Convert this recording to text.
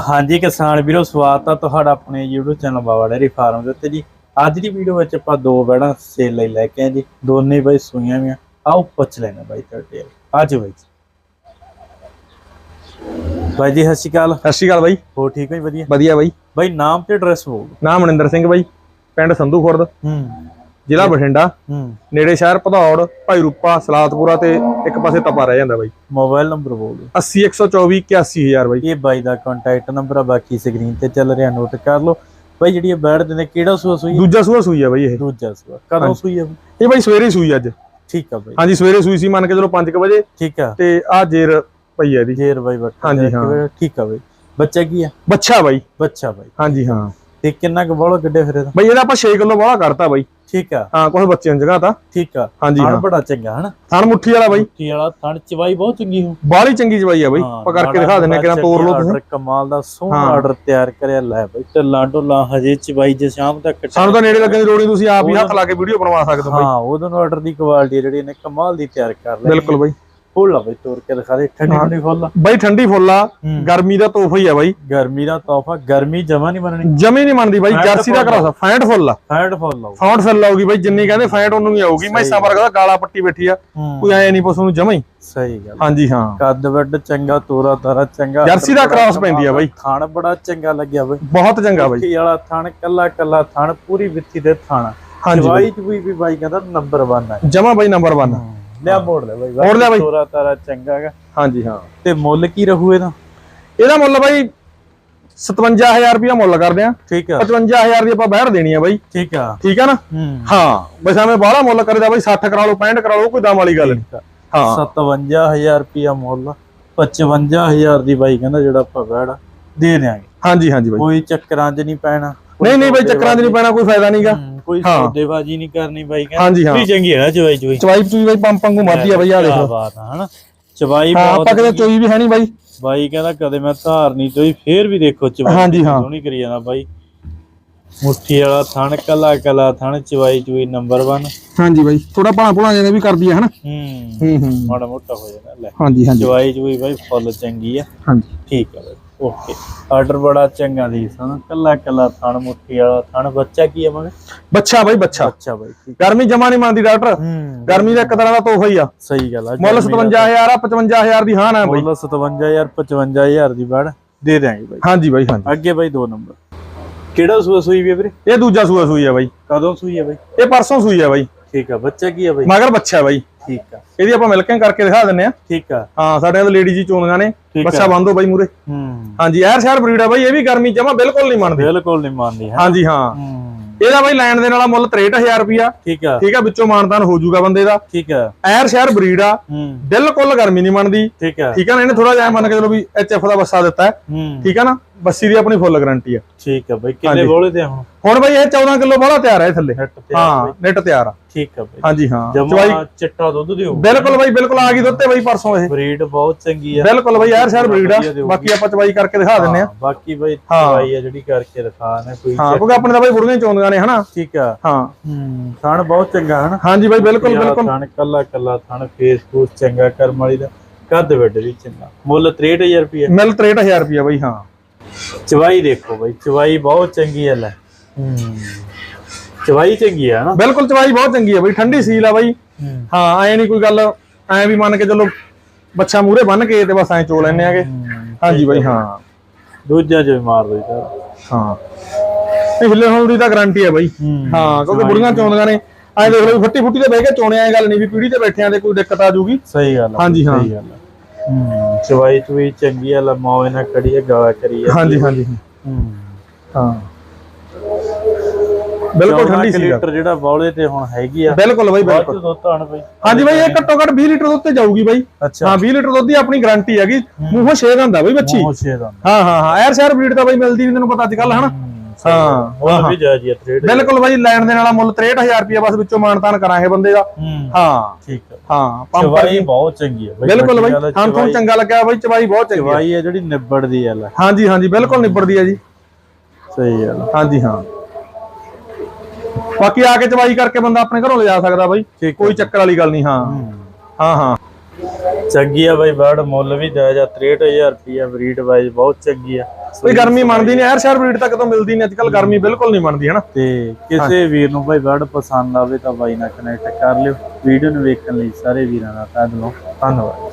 ਹਾਂਜੀ ਕਿਸਾਨ ਵੀਰੋ ਸਵਾਗਤ ਆ ਤੁਹਾਡਾ ਆਪਣੇ YouTube channel Baba dairy farm ਦੇ ਉੱਤੇ ਜੀ। ਅੱਜ ਦੀ ਵੀਡੀਓ ਵਿੱਚ ਆਪਾਂ ਦੋ ਬੈੜਾਂ ਸੇਲ ਲਈ ਲੈ ਕੇ ਆਏ ਜੀ। ਦੋਨੇ ਬਾਈ ਸੂਈਆਂ ਵੀ ਆਓ ਪੁੱਛ ਲੈਣਾ ਬਾਈ ਤੁਹਾਡੇ ਅੱਜ ਬਾਈ ਜੀ। ਬਾਈ ਜੀ ਸਤਿ ਸ਼੍ਰੀ ਅਕਾਲ। ਸਤਿ ਸ਼੍ਰੀ ਅਕਾਲ ਬਾਈ। ਹੋ ਠੀਕ ਹੋ ਜੀ? ਵਧੀਆ। ਵਧੀਆ ਬਾਈ। ਬਾਈ ਨਾਮ ਤੇ ਐਡਰੈਸ ਬੋਲ ਨਾਮ ਮਨਿੰਦਰ ਸਿੰਘ ਬਾਈ ਪਿੰਡ ਸੰਧੂ ਖੁਰਦ। ਹੂੰ। ਜ਼ਿਲ੍ਹਾ ਬਠਿੰਡਾ ਨੇੜੇ ਸ਼ਹਿਰ ਭਦੌੜ ਭਾਈ ਰੂਪਾ ਸਲਾਤਪੁਰਾ ਤੇ ਇੱਕ ਪਾਸੇ ਤਪਾ ਰਹਿ ਜਾਂਦਾ ਬਾਈ। ਮੋਬਾਈਲ ਨੰਬਰ ਬੋਲ ਦਿਓ। 80 124 81000 ਬਾਈ। ਇਹ ਬਾਈ ਦਾ ਕੰਟੈਕਟ ਨੰਬਰ ਆ ਬਾਕੀ ਸਕਰੀਨ ਤੇ ਚੱਲ ਰਿਹਾ ਨੋਟ ਕਰ ਲਓ। ਬਾਈ ਜਿਹੜੀ ਇਹ ਬੈੜ ਦਿੰਦੇ ਕਿਹੜਾ ਸੂਆ ਸੂਈ? ਦੂਜਾ ਸੂਆ ਸੂਈ ਆ ਬਾਈ ਇਹ। ਦੂਜਾ ਸੂਆ। ਕਦੋਂ। ਸੂਈ ਆ? ਇਹ ਬਾਈ ਸਵੇਰੇ ਸੂਈ ਅੱਜ। ਠੀਕ ਆ ਬਾਈ। ਹਾਂਜੀ ਸਵੇਰੇ ਸੂਈ ਸੀ ਮੰਨ ਕੇ ਚਲੋ 5 ਵਜੇ। ਠੀਕ ਆ। ਤੇ ਆ ਜੇਰ ਪਈ ਆ ਇਹਦੀ। ਜੇਰ ਬਾਈ ਬੱਟਾ ਹਾਂਜੀ, ਹਾਂ। ਠੀਕ ਆ ਬਾਈ। ਬੱਚਾ ਕੀ ਆ? ਬੱਚਾ ਬਾਈ। ਬੱਚਾ ਬਾਈ। ਹਾਂਜੀ ਹਾਂ। ਤੇ ਕਿੰਨਾ ਕੁ ਬੋਲੋ ਗੱਡੇ ਫਿਰ ਇਹਦਾ? ਬਾਈ ਇਹਦਾ ਆਪਾਂ 6 ਕਿਲੋ ਵਾਲਾ ਕਰਤਾ ਬਾਈ। ਠੀਕ ਆ। ਹਾਂ ਕੁਝ ਬੱਚਿਆਂ ਜਗ੍ਹਾ ਤਾਂ। ਠੀਕ ਆ। ਹਾਂਜੀ ਹਾਂ। ਬੜਾ ਚੰਗਾ ਹਨਾ? ਥਣ ਮੁੱਠੀ ਵਾਲਾ ਬਾਈ। ਕੀ ਵਾਲਾ ਥਣ ਚਵਾਈ ਬਹੁਤ ਚੰਗੀ ਹੋ। ਬਾਹਲੀ ਚੰਗੀ ਜਵਾਈ ਆ ਬਾਈ। ਆਪਾਂ ਕਰਕੇ ਦਿਖਾ ਦਿੰਨੇ ਕਿਰਾਂ ਤੋੜ ਲਓ ਤੁਸੀਂ। ਕਮਾਲ ਦਾ ਸੋਹਣਾ। ਆਰਡਰ ਤਿਆਰ ਕਰਿਆ ਲੈ ਬਾਈ ਢੱਲਾ ਢੋਲਾ ਹਜੇ ਚਵਾਈ ਜੇ ਸ਼ਾਮ ਤੱਕ ਸਾਨੂੰ ਤਾਂ ਨੇੜੇ ਲੱਗਣ ਦੀ ਲੋੜ ਨਹੀਂ ਤੁਸੀਂ ਆਪ ਹੀ ਹੱਥ ਲਾ ਕੇ ਵੀਡੀਓ ਬਣਵਾ ਸਕਦੇ ਹੋ ਬਾਈ। ਹਾਂ ਉਹਦੋਂ ਆਰਡਰ ਦੀ ਕੁਆਲਿਟੀ ਜਿਹੜੀ ਇਹਨੇ ਕਮਾਲ ਦੀ ਤਿਆਰ ਕਰ ਲਈ। ਬਿਲਕੁਲ ਬਾਈ। ਫੁੱਲ ਆ ਬਾਈ ਤੋੜ ਕੇ ਦਿਖਾ ਦੇ ਠੰਡੀ ਠੰਡੀ ਫੁੱਲ। ਆ ਬਾਈ ਠੰਡੀ ਫੁੱਲ ਆ। ਗਰਮੀ ਦਾ ਤੋਹਫਾ ਹੀ ਆ ਬਾਈ। ਗਰਮੀ ਦਾ ਤੋਹਫਾ ਗਰਮੀ ਜਮਾ ਨਹੀਂ ਮੰਨਣੀ ਜਮੀ ਨਹੀਂ ਮੰਨਦੀ ਬਾਈ ਜਰਸੀ ਦਾ ਕਰਾਸਾ ਫੈਂਟ ਫੁੱਲ ਆ। ਫੈਟ ਫੁੱਲ ਆਉ ਫੌਂਟ ਫੁੱਲ ਆਊਗੀ ਬਾਈ ਜਿੰਨੀ ਕਹਿੰਦੇ ਫੈਂਟ ਉਹਨੂੰ ਹੀ ਆਊਗੀ। ਮੈਸਾਂ ਵਰਗਾ ਦਾ ਗਾਲਾ ਪੱਟੀ ਬੈਠੀ ਆ। ਕੋਈ ਐ ਨਹੀਂ ਪਸ਼ੂ ਨੂੰ ਜਮਾ ਹੀ। ਸਹੀ ਗੱਲ। ਹਾਂਜੀ ਹਾਂ। ਕੱਦ ਵੱਡ ਚੰਗਾ ਤੋਰਾ ਤਾਰਾ ਚੰਗਾ। ਜਰਸੀ ਦਾ ਕ੍ਰਾਸ ਪੈਂਦੀ ਆ ਬਾਈ। ਥਣ ਬੜਾ ਚੰਗਾ ਲੱਗਿਆ ਬਾਈ। ਬਹੁਤ ਚੰਗਾ ਬਾਈ। ਵਿੱਥੀ ਵਾਲਾ ਥਣ ਕੱਲਾ ਕੱਲਾ ਥਣ ਪੂਰੀ ਵਿੱਥੀ ਦੇ ਥਣ। ਹਾਂਜੀ ਚ ਵੀ ਵੀ ਬਾਈ ਕਹਿੰਦਾ ਨੰਬਰ 1 ਹੈ ਜਮਾ ਬਾਈ ਨੰਬਰ 1 ਲਿਆ ਮੋੜ ਲੈ ਬਾਈ ਮੋੜ ਲਿਆ ਬਾਈ। ਤੋਰਾ ਤਾਰਾ ਚੰਗਾ ਹੈਗਾ। ਹਾਂਜੀ ਹਾਂ। ਤੇ ਮੁੱਲ ਕੀ ਰਹੂ ਇਹਦਾ? ਇਹਦਾ ਮੁੱਲ ਬਾਈ 57000 ਰੁਪਇਆ ਮੁੱਲ ਕਰਦੇ ਆ। ਠੀਕ ਆ। 55000 ਦੀ ਆਪਾਂ ਬਹਿਰ ਦੇਣੀ ਆ ਬਾਈ। ਠੀਕ ਆ। ਠੀਕ ਆ ਨਾ? ਹੂੰ। ਬਸ ਐਵੇਂ ਬਾਹਲਾ ਮੁੱਲ ਕਰਦਾ ਬਾਈ 60 ਕਰਾ ਲਓ 65 ਕਰਾ ਲਓ ਕੋਈ ਦਮ ਵਾਲੀ ਗੱਲ ਨਹੀਂ ਹਾਂ। 57000 ਰੁਪਿਆ ਮੁੱਲ 55000 ਦੀ ਬਾਈ ਕਹਿੰਦਾ ਜਿਹੜਾ ਆਪਾਂ ਬੈੜ ਦੇ ਦਿਆਂਗੇ। ਹਾਂਜੀ ਹਾਂਜੀ ਬਾਈ। ਕੋਈ ਚੱਕਰਾਂ 'ਚ ਨਹੀਂ ਪੈਣਾ। ਨਹੀਂ ਨਹੀਂ ਬਾਈ ਚੱਕਰਾਂ 'ਚ ਨਹੀਂ ਪੈਣਾ ਕੋਈ ਫਾਇਦਾ ਨਹੀਂਗਾ ਕੋਈ ਹਾਂ। ਸੌਦੇਬਾਜ਼ੀ ਨਹੀਂ ਕਰਨੀ ਬਾਈ ਕਹਿੰਦਾ। ਹਾਂਜੀ ਹਾਂ। ਵੀ ਚੰਗੀ ਹੈ ਨਾ ਚਵਾਈ ਚਵਾਈ। ਚਵਾਈ ਚੂਈ ਬਾਈ ਪੰਪ ਪੰਗੂ ਮਾਰਦੀ ਆ ਬਾਈ ਆ ਕਿਆ ਦੇਖੋ ਬਾਤ ਆ ਹਨਾ? ਚਵਾਈ ਹਾਂ ਬਹੁਤ ਆਪਾਂ ਕਿਤੇ ਚੋਈ ਵੀ ਹੈ ਨਹੀਂ ਬਾਈ। ਬਾਈ ਕਹਿੰਦਾ ਕਦੇ ਮੈਂ ਧਾਰ ਨਹੀਂ ਚੋਈ ਫੇਰ ਵੀ ਦੇਖੋ ਚਵਾਈ ਹਾਂਜੀ, ਹਾਂ। ਸੋਹਣੀ ਕਰੀ ਜਾਂਦਾ ਬਾਈ। ਮੁੱਠੀ ਵਾਲਾ ਥਣ ਕੱਲਾ ਕੱਲਾ ਥਣ ਚਵਾਈ ਚੂਈ ਨੰਬਰ 1 ਹਾਂਜੀ ਬਾਈ ਥੋੜਾ ਭਾਣਾ ਭੁਣਾ ਜਿਹਾ ਵੀ ਕਰਦੀ ਆ ਹਨਾ? ਹੂੰ। ਹੂੰ ਹੂੰ। ਮਾੜਾ ਮੋਟਾ ਹੋ ਜਾਂਦਾ ਲੈ। ਹਾਂਜੀ ਹਾਂਜੀ। ਚਵਾਈ ਚੂਈ ਬਾਈ ਫੁੱਲ ਚੰਗੀ ਆ। ਹਾਂਜੀ। ਠੀਕ ਆ ਬਾਈ। ਓਕੇ ਆਰਡਰ ਬੜਾ ਚੰਗਾ ਦੀ ਸਨ ਕੱਲਾ ਕੱਲਾ ਥਣ ਮੁੱਠੀ ਵਾਲਾ ਥਣ। ਬੱਚਾ ਕੀ ਆ ਮਗੇ ਬੱਚਾ ਬਾਈ ਬੱਚਾ। ਅੱਛਾ ਬਾਈ ਗਰਮੀ ਜਮਾ ਨਹੀਂ ਮੰਨਦੀ ਡਾਕਟਰ। ਹੂੰ। ਗਰਮੀ ਦਾ ਇੱਕ ਤਰ੍ਹਾਂ ਦਾ ਤੋਹਫਾ ਹੀ ਆ। ਸਹੀ ਗੱਲ ਆ ਮੁੱਲ 57000 ਆ 55000 ਦੀ ਹਾਂ ਨਾ ਬਾਈ। ਮੁੱਲ 57000 55000 ਦੀ ਬੜ ਦੇ ਦਿਆਂਗੇ ਬਾਈ। ਹਾਂਜੀ ਬਾਈ ਹਾਂਜੀ। ਅੱਗੇ ਬਾਈ ਦੋ ਨੰਬਰ। ਕਿਹੜਾ ਸੂਆ ਸੂਈ ਵੀ ਵੀਰੇ? ਇਹ ਦੂਜਾ ਸੂਆ ਸੂਈ ਆ ਬਾਈ। ਕਦੋਂ ਸੂਈ ਆ ਬਾਈ? ਇਹ ਪਰਸੋਂ ਸੂਈ ਆ ਬਾਈ। ਠੀਕ ਆ ਬੱਚਾ ਕੀ ਆ ਬਾਈ? ਮਗਰ ਬੱਚਾ ਬਾਈ। ਠੀਕ ਆ। ਇਹਦੀ ਆਪਾਂ ਮਿਲਕਿੰਗ ਕਰਕੇ ਦਿਖਾ ਦਿੰਨੇ ਆ। ਠੀਕ ਆ। ਹਾਂ ਸਾਡੇ ਨਾਲ ਲੇਡੀ ਜੀ ਚੋਣੀਆਂ ਨੇ। ਬੱਚਾ ਬੰਦੋ ਬਾਈ ਮੂਰੇ ਹੂੰ। ਹਾਂਜੀ ਐਰ ਸ਼ਹਿਰ ਬਰੀਡ ਆ ਬਾਈ ਇਹ ਵੀ ਗਰਮੀ ਜਮਾ ਬਿਲਕੁਲ ਨਹੀਂ ਮੰਨਦੀ। ਬਿਲਕੁਲ ਨਹੀਂ ਮੰਨਦੀ ਹੈ। ਹਾਂਜੀ ਹਾਂ। ਹੂੰ। ਇਹਦਾ ਬਾਈ ਲੈਣ ਦੇ ਨਾਲ ਮੁੱਲ 63000 ਰੁਪਿਆ ਠੀਕ ਆ। ਠੀਕ ਆ ਵਿੱਚੋਂ ਮਾਨਦਾਨ ਹੋ ਜਾਊਗਾ ਬੰਦੇ ਦਾ। ਠੀਕ ਆ। ਐਰ ਸ਼ਹਿਰ ਬਰੀਡ ਆ ਹੂੰ। ਬਿਲਕੁਲ ਗਰਮੀ ਨਹੀਂ ਮੰਨਦੀ। ਠੀਕ ਆ। ਠੀਕ ਆ ਨਾ ਇਹਨੇ ਥੋੜਾ ਜਿਹਾ ਮੰਨ ਕੇ ਚਲੋ ਵੀ ਐਚਐਫ ਦਾ ਬੱਸਾ ਦਿੱਤਾ ਹੈ। ਹੂੰ। ਠੀਕ ਆ ਨਾ? ਬੱਸੀ ਦੀ ਆਪਣੀ ਫੁੱਲ ਗਾਰੰਟੀ ਆ। ਠੀਕ ਆ ਬਾਈ ਕਿੰਨੇ। ਬੋਲੇ ਤੇ ਹੁਣ? ਹੁਣ ਬਾਈ ਇਹ 14 ਕਿਲੋ ਬੋਲਾ ਤਿਆਰ ਹੈ ਥੱਲੇ। ਹਾਂ ਨੈਟ ਤਿਆਰ ਆ। ਠੀਕ ਆ ਬਾਈ। ਹਾਂਜੀ ਹਾਂ। ਜਮਾ ਚਵਾਈ ਚਿੱਟਾ ਦੁੱਧ ਦਿਓ। ਬਿਲਕੁਲ ਬਾਈ ਬਿਲਕੁਲ ਆ ਗਈ ਦੁੱਤੇ ਬਾਈ ਪਰਸੋਂ ਇਹ। ਬਰੀਡ ਬਹੁਤ ਚੰਗੀ ਆ। ਬਿਲਕੁਲ ਬਾਈ ਐਰ ਸ਼ਹਿਰ ਬਰੀਡ ਆ। ਬਾਕੀ ਆਪਾਂ ਚਵਾਈ ਕਰਕੇ ਦਿਖਾ ਦਿੰਨੇ ਆ। ਬਾਕੀ ਬਾਈ ਹਾਂ। ਦਵਾਈ ਆ ਜਿਹੜੀ ਕਰਕੇ ਦਿਖਾ ਨਾ ਕੋਈ ਹਾਂ ਕਿਉਂਕਿ ਆਪਣੇ ਤਾਂ ਬਾਈ ਬੁੜੀਆਂ ਚੋਂਦੀਆਂ ਨੇ ਹਨਾ? ਠੀਕ ਆ। ਹਾਂ। ਹੂੰ ਥਣ ਬਹੁਤ ਚੰਗਾ ਹਨਾ? ਹਾਂਜੀ ਬਾਈ ਬਿਲਕੁਲ ਬਿਲਕੁਲ। ਥਣ ਕੱਲਾ ਕੱਲਾ ਥਣ ਫੇਸ ਫੂਸ ਚੰਗਾ ਕਰਮ ਵਾਲੀ ਦਾ। ਕੱਦ ਵੱਡ ਵੀ ਚੰਗਾ। ਮੁੱਲ 63000 ਰੁਪਏ ਮਿਲ 63000 ਰੁਪਿਆ ਬਾਈ ਹਾਂ। ਚਵਾਈ ਦੇਖੋ ਬਾਈ ਚਵਾਈ ਬਹੁਤ ਚੰਗੀ ਹੈ ਲੈ। ਹੂੰ ਚਵਾਈ ਚੰਗੀ ਹੈ ਨਾ? ਬਿਲਕੁਲ ਚਵਾਈ ਬਹੁਤ ਚੰਗੀ ਆ ਬਾਈ ਠੰਡੀ ਸੀਲ ਆ ਬਾਈ। ਹੂੰ। ਹਾਂ ਐ ਨਹੀਂ ਕੋਈ ਗੱਲ ਐ ਵੀ ਮੰਨ ਕੇ ਚਲੋ ਬੱਚਾ ਮੂਰੇ ਬੰਨ ਕੇ ਤੇ ਬਸ ਐ ਚੋ ਲੈਣੇ ਆਗੇ। ਹਾਂਜੀ ਬਾਈ ਹਾਂ। ਦੂਜਾ ਜੋ ਮਾਰ ਦੋ ਤਾਂ ਹਾਂ। ਇਹ ਹਿੱਲੇ ਹੋਣ ਦੀ ਤਾਂ ਗਾਰੰਟੀ ਹੈ ਬਾਈ। ਹਾਂ ਕਿਉਂਕਿ ਬੁੜੀਆਂ ਚੋਂਦੀਆਂ ਨੇ। ਐ ਦੇਖ ਲਓ ਫੱਟੀ ਫੁੱਟੀ ਤੇ ਬਹਿ ਕੇ ਚੋਣੇ ਐ ਗੱਲ ਨਹੀਂ ਵੀ ਪੀੜੀ ਤੇ ਬੈਠਿਆਂ ਤੇ ਕੋਈ ਦਿੱਕਤ ਆ ਜੂਗੀ। ਸਹੀ ਗੱਲ ਹੈ ਹਾਂਜੀ, ਹਾਂ। ਸਹੀ ਗੱਲ ਹੈ। ਚਵਾਈ ਚਵਾਈ ਚੰਗੀ ਹੈ ਲੈ ਮੌਜ ਨਾਲ ਖੜੀ ਹੈ ਗਾਲਾ ਕਰੀ ਹੈ ਹਾਂਜੀ ਹਾਂਜੀ। ਹੂੰ। ਹਾਂ। ਬਿਲਕੁਲ ਠੰਡੀ ਸੀ ਲੀਟਰ ਜਿਹੜਾ ਬੌਲੇ ਤੇ ਹੁਣ ਹੈਗੀ ਆ ਬਿਲਕੁਲ ਬਾਈ ਬਿਲਕੁਲ। ਦੁੱਧ ਆਣ ਬਈ। ਹਾਂਜੀ ਬਾਈ ਇਹ ਘੱਟੋ ਘੱਟ 20 ਲੀਟਰ ਦੁੱਧ ਤੇ ਜਾਊਗੀ ਬਾਈ। ਹਾਂ 20 ਲੀਟਰ ਦੁੱਧ ਦੀ ਆਪਣੀ ਗਾਰੰਟੀ ਹੈਗੀ। ਮੂੰਹੋਂ ਛੇਦ ਹੁੰਦਾ ਬਾਈ ਬੱਚੀ। ਦਾ ਹਾਂ ਹਾਂ ਹਾਂ। ਐਰ ਸ਼ਹਿਰ ਬਰੀਡ ਤਾਂ ਬਾਈ ਮਿਲਦੀ ਨਹੀਂ ਤੈਨੂੰ ਪਤਾ ਅੱਜ ਕੱਲ ਹਨਾ? ਹਾਂ ਵੀ ਬਿਲਕੁਲ ਬਾਈ ਲੈਣ ਦੇ ਨਾਲ ਮੁੱਲ 63000 ਰੁਪਏ ਬਸ ਵਿੱਚੋਂ ਮਾਨਤਾਨ ਕਰਾਂਗੇ ਬੰਦੇ ਦਾ। ਹੂੰ ਠੀਕ ਹੈ ਹਾਂ ਪੰਪ ਚਵਾਈ ਬਹੁਤ ਚੰਗੀ ਹੈ ਬਿਲਕੁਲ ਬਾਈ ਹੈ, ਤੁਹਾਨੂੰ ਚੰਗਾ ਲੱਗਿਆ ਬਾਈ ਚਵਾਈ ਬਹੁਤ ਚੰਗੀ ਹੈ ਚਵਾਈ ਹੈ ਜਿਹੜੀ ਨਿਬੜਦੀ ਹੈ ਲੈ। ਹਾਂਜੀ ਹਾਂਜੀ ਬਿਲਕੁਲ ਨਿਬੜਦੀ ਹੈ ਜੀ। ਸਹੀ ਹੈ ਹਾਂਜੀ ਹਾਂ। ਬਾਕੀ ਆ ਕੇ ਚਵਾਈ ਕਰਕੇ ਬੰਦਾ ਆਪਣੇ ਘਰੋਂ ਲਿਜਾ ਸਕਦਾ ਬਾਈ ਕੋਈ ਚੱਕਰ ਵਾਲੀ ਗੱਲ ਨਹੀਂ ਹਾਂ। ਹਾਂ। ਹਾਂ ਚੰਗੀ ਆ ਬਾਈ ਬਰਡ ਮੁੱਲ ਵੀ ਜਾਇਜ਼ ਆ 63000 ਰੁਪਿਆ ਬਰੀਡ ਵਾਈਜ਼ ਬਹੁਤ ਚੰਗੀ ਆ। ਕੋਈ ਗਰਮੀ ਮੰਨਦੀ ਨਹੀਂ ਐਰ ਸ਼ਹਿਰ ਬਰੀਡ ਤੱਕ ਤੋਂ ਮਿਲਦੀ ਨਹੀਂ ਅੱਜਕੱਲ ਗਰਮੀ ਬਿਲਕੁਲ ਨਹੀਂ ਮੰਨਦੀ ਹਨਾ? ਤੇ ਕਿਸੇ ਵੀਰ ਨੂੰ ਭਾਈ ਬਰਡ ਪਸੰਦ ਆਵੇ ਤਾਂ ਬਾਈ ਨਾਲ ਕਨੈਕਟ ਕਰ ਲਿਓ। ਵੀਡੀਓ ਨੂੰ ਵੇਖਣ ਲਈ ਸਾਰੇ ਵੀਰਾਂ ਦਾ ਤਹਿ ਦਿਲੋਂ ਧੰਨਵਾਦ।